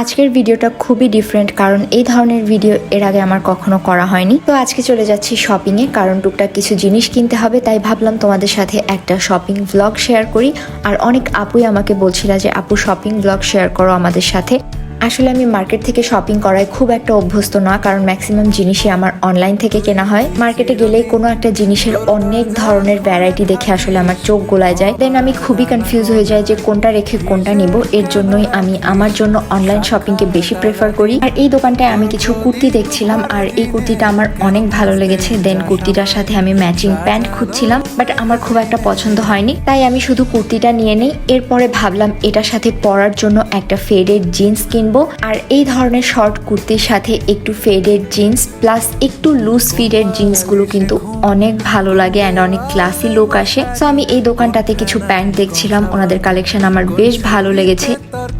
আজকের ভিডিওটা খুবই ডিফারেন্ট কারণ এই ধরনের ভিডিও এর আগে আমার কখনো করা হয়নি। তো আজকে চলে যাচ্ছি শপিংয়ে কারণ টুকটাক কিছু জিনিস কিনতে হবে, তাই ভাবলাম তোমাদের সাথে একটা শপিং ব্লগ শেয়ার করি। আর অনেক আপুই আমাকে বলছিল যে, আপু শপিং ব্লগ শেয়ার করো আমাদের সাথে। আসলে আমি মার্কেট থেকে শপিং করায় খুব একটা অভ্যস্ত না, কারণ ম্যাক্সিমাম জিনিসই আমার অনলাইন থেকে কেনা হয়। মার্কেটে গেলেই কোনো একটা জিনিসের অনেক ধরনের ভ্যারাইটি দেখে আসলে আমার চোখ গোলায় যায়। দেন আমি খুবই কনফিউজ হয়ে যাই যে কোনটা রেখে কোনটা নিব। এর জন্যই আমি আমার জন্য অনলাইন শপিংকে বেশি প্রেফার করি। আর এই দোকানটায় আমি কিছু কুর্তি দেখছিলাম, আর এই কুর্তিটা আমার অনেক ভালো লেগেছে। দেন কুর্তিটার সাথে আমি ম্যাচিং প্যান্ট খুঁজছিলাম বাট আমার খুব একটা পছন্দ হয়নি। তাই আমি শুধু কুর্তিটা নিয়ে নিই। এরপরে ভাবলাম এটার সাথে পরার জন্য একটা ফেডেড জিন্স কিনবো। আর এই ধরনের শর্ট কুর্তির সাথে একটু ফেডেড জিন্স প্লাস একটু লুজ ফিডেড জিন্সগুলো কিন্তু অনেক ভালো লাগে অ্যান্ড অনেক ক্লাসি লোক আসে। সো আমি এই দোকানটাতে কিছু প্যান্ট দেখছিলাম, ওনাদের কালেকশন আমার বেশ ভালো লেগেছে।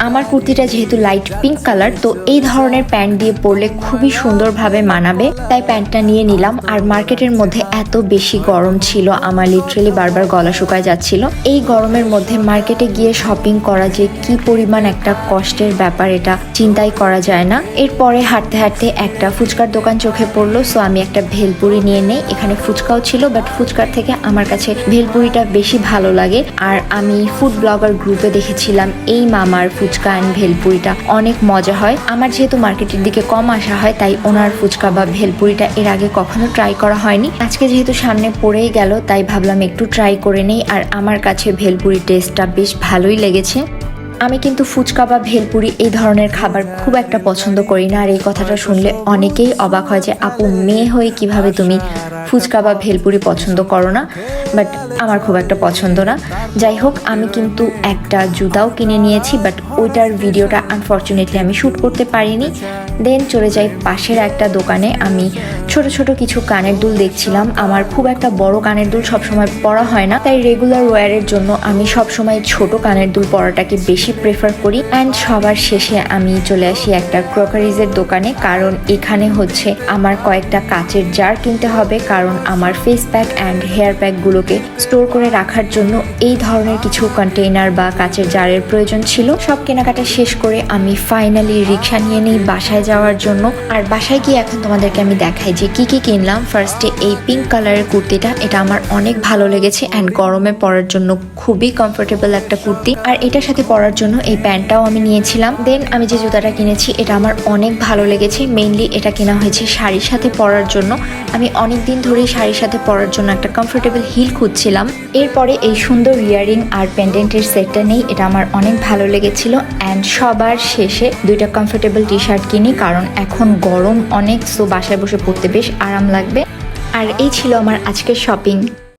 আমার কুর্তিটা যেহেতু লাইট পিঙ্ক কালার তো এই ধরনের প্যান্ট দিয়ে পরলে খুবই সুন্দরভাবে মানাবে। তাই প্যান্টটা নিয়ে নিলাম। আর মার্কেটের মধ্যে এত বেশি গরম ছিল, আমার লিটারেলি বারবার গলা শুকায় যাচ্ছিল। এই গরমের মধ্যে মার্কেটে গিয়ে শপিং করা যে কি পরিমাণ একটা কষ্টের ব্যাপার, এটা চিন্তাই করা যায় না। এরপরে হাঁটতে হাঁটতে একটা ফুচকার দোকান চোখে পড়ল সো আমি একটা ভেলপুরি নিয়ে নেই। এখানে ফুচকাও ছিল বাট ফুচকার থেকে আমার কাছে ভেলপুরিটা বেশি ভালো লাগে। আর আমি ফুড ব্লগার গ্রুপে দেখেছিলাম, এই মামার ফুচকা অ্যান্ড ভেলপুরিটা। অনেক মজা হয়। আমার যেহেতু মার্কেটের দিকে কম আসা হয়, তাই ওনার ফুচকা বা ভেলপুরিটা এর আগে কখনো ট্রাই করা হয়নি। আজকে যেহেতু সামনে পড়েই গেল, তাই ভাবলাম একটু ট্রাই করে নেই। আর আমার কাছে ভেলপুরি টেস্টটা বেশ ভালোই লেগেছে। আমি কিন্তু ফুচকা বা ভেলপুরি এই ধরনের খাবার খুব একটা পছন্দ করি না। আর এই কথাটা শুনলে অনেকেই অবাক হয় যে, আপু, মেয়ে হয়ে কীভাবে তুমি ফুচকা বা ভেলপুরি পছন্দ করো না? বাট আমার খুব একটা পছন্দ না। যাই হোক, আমি কিন্তু একটা জুতাও কিনে নিয়েছি বাট ওইটার ভিডিওটা আনফর্চুনেটলি আমি শ্যুট করতে পারিনি। দেন চলে যাই পাশের একটা দোকানে। আমি ছোট ছোট কিছু কানের দুল দেখছিলাম। আমার খুব একটা বড় কানের দুল সবসময় পরা হয় না। তাই রেগুলার ওয়্যারের জন্য আমি সবসময় ছোট কানের দুল পরাটাকে বেশি প্রেফার করি। অ্যান্ড সবার শেষে আমি চলে আসি একটা ক্রোকারিজের দোকানে। কারণ এখানে হচ্ছে আমার কয়েকটা কাচের জার কিনতে হবে। কারণ আমার ফেস প্যাক অ্যান্ড হেয়ার প্যাকগুলোকে স্টোর করে রাখার জন্য এই ধরনের কিছু কন্টেইনার বা কাচের জারের প্রয়োজন ছিল। সব কেনাকাটা শেষ করে আমি ফাইনালি রিক্সা নিয়ে নিই বাসায় যাওয়ার জন্য। আর বাসায় গিয়ে এখন তোমাদেরকে আমি দেখাই যে কি কি কিনলাম। ফার্স্টে এই পিঙ্ক কালারের কুর্তিটা, এটা আমার অনেক ভালো লেগেছে অ্যান্ড গরমে পরার জন্য খুবই কমফোর্টেবল একটা কুর্তি। আর এটার সাথে পরার জন্য এই প্যান্টটাও আমি নিয়েছিলাম। দেন আমি যে জুতাটা কিনেছি, এটা আমার অনেক ভালো লেগেছে। মেইনলি এটা কেনা হয়েছে শাড়ির সাথে পরার জন্য। আমি অনেক দিন ধরেই শাড়ির সাথে পরার জন্য একটা কমফোর্টেবল হিল খুঁজছিলাম। এরপরে এই সুন্দর ইয়ারিং আর পেন্ডেন্টের সেটটা নেই, এটা আমার অনেক ভালো লেগেছিল। অ্যান্ড সবার শেষে দুইটা কমফোর্টেবল টি শার্ট কিনি, কারণ এখন গরম অনেক সো বাসায় বসে পড়তে বেশ আরাম লাগবে। আর এই ছিল আমার আজকের শপিং